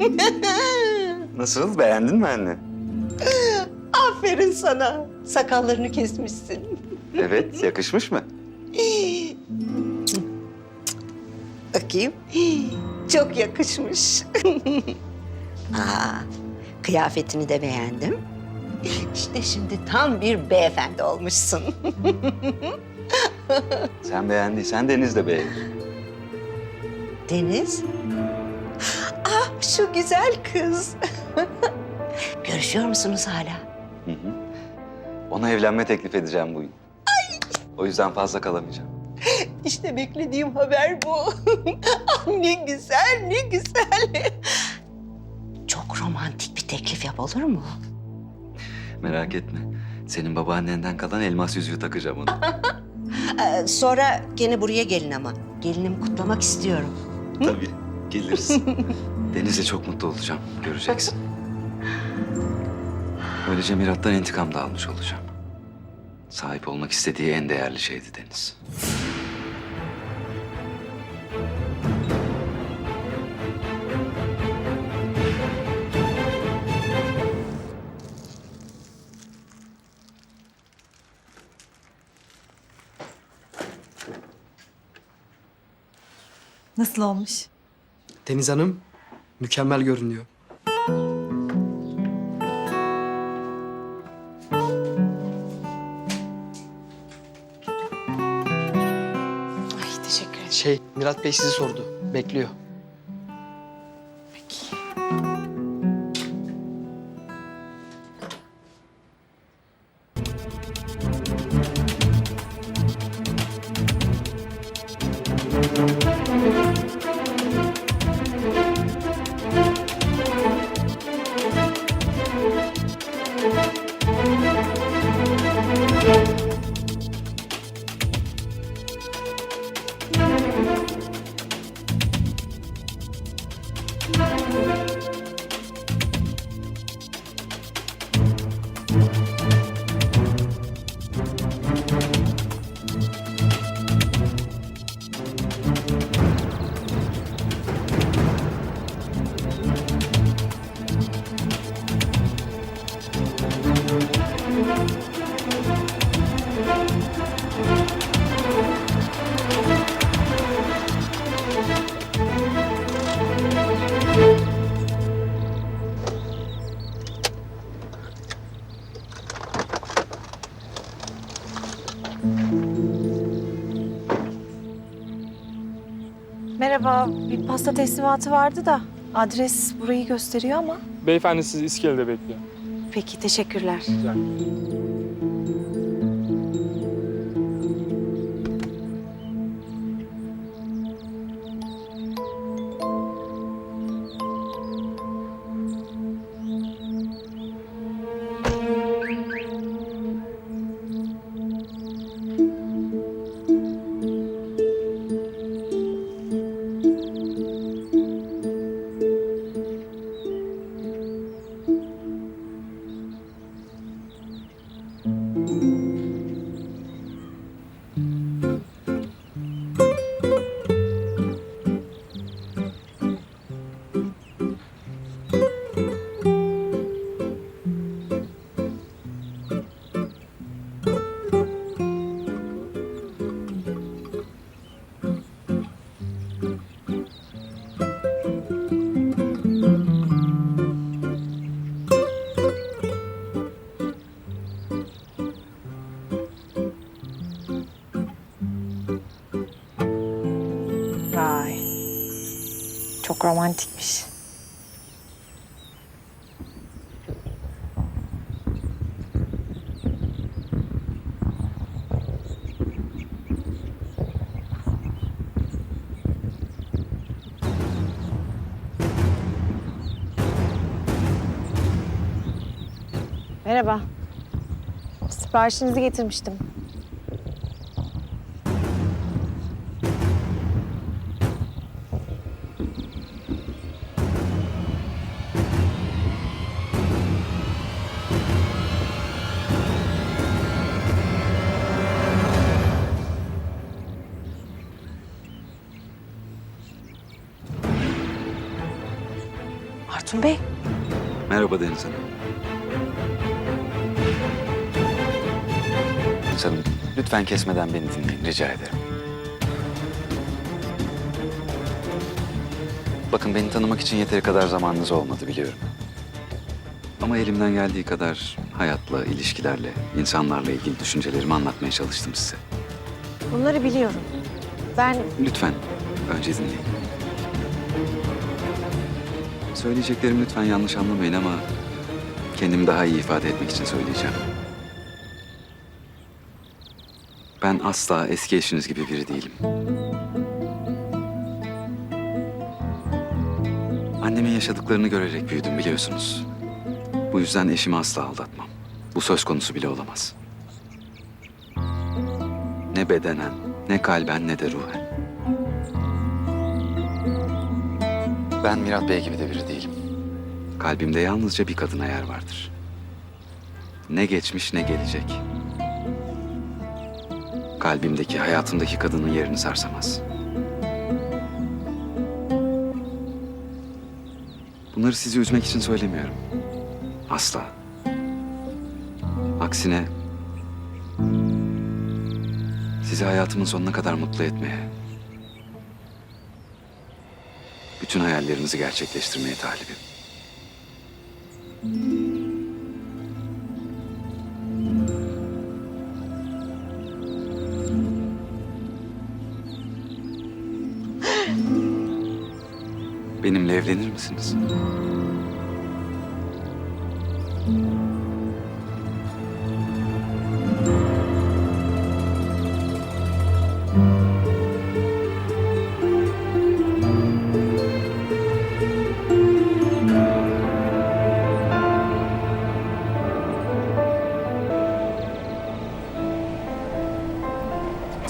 Nasıl? Beğendin mi anne? Aferin sana. Sakallarını kesmişsin. Evet, yakışmış mı? Bakayım. Çok yakışmış. Aa, kıyafetini de beğendim. İşte şimdi tam bir beyefendi olmuşsun. Sen beğendiysen Deniz de beğenir. Deniz. Şu güzel kız. Görüşüyor musunuz hala? Hı hı. Ona evlenme teklif edeceğim bugün. O yüzden fazla kalamayacağım. İşte beklediğim haber bu. ah ne güzel, ne güzel. Çok romantik bir teklif yap olur mu? Merak etme. Senin babaannenden kalan elmas yüzüğü takacağım ona. Ee, sonra gene buraya gelin ama. Gelinim kutlamak istiyorum. Tabii, geliriz. Deniz'le çok mutlu olacağım, göreceksin. Böylece Mirat'tan intikam da almış olacağım. Sahip olmak istediği en değerli şeydi Deniz. Nasıl olmuş? Deniz Hanım mükemmel görünüyor. Ay teşekkür ederim. Şey, Mirat Bey sizi sordu. Bekliyor. Merhaba, bir pasta teslimatı vardı da adres burayı gösteriyor ama. Beyefendi sizi iskelede bekliyor. Peki, teşekkürler. Güzel. Çok romantikmiş. Merhaba. Siparişinizi getirmiştim. Artun Bey. Merhaba Deniz Hanım. Deniz lütfen kesmeden beni dinleyin rica ederim. Bakın beni tanımak için yeteri kadar zamanınız olmadı biliyorum. Ama elimden geldiği kadar hayatla, ilişkilerle, insanlarla ilgili düşüncelerimi anlatmaya çalıştım size. Bunları biliyorum. Ben... Lütfen önce dinleyin. Söyleyeceklerimi lütfen yanlış anlamayın ama kendimi daha iyi ifade etmek için söyleyeceğim. Ben asla eski eşiniz gibi biri değilim. Annemin yaşadıklarını görerek büyüdüm biliyorsunuz. Bu yüzden eşimi asla aldatmam. Bu söz konusu bile olamaz. Ne bedenen, ne kalben ne de ruhen. Ben Mirat Bey gibi de biri değilim. Kalbimde yalnızca bir kadına yer vardır. Ne geçmiş ne gelecek. Kalbimdeki, hayatımdaki kadının yerini sarsamaz. Bunları sizi üzmek için söylemiyorum. Asla. Aksine sizi hayatımın sonuna kadar mutlu etmeye, bütün hayallerinizi gerçekleştirmeye talibim. Benimle evlenir misiniz?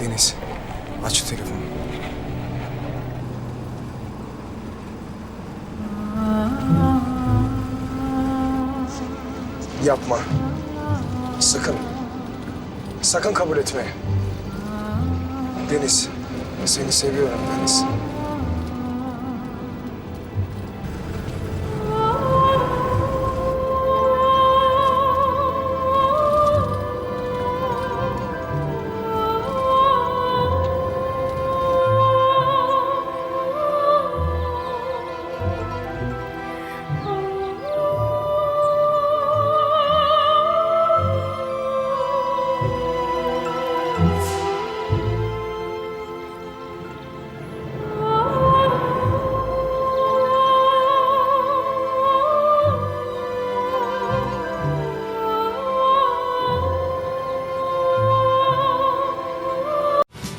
Deniz, aç şu telefonu. Yapma. Sakın. Sakın kabul etme. Deniz, seni seviyorum Deniz.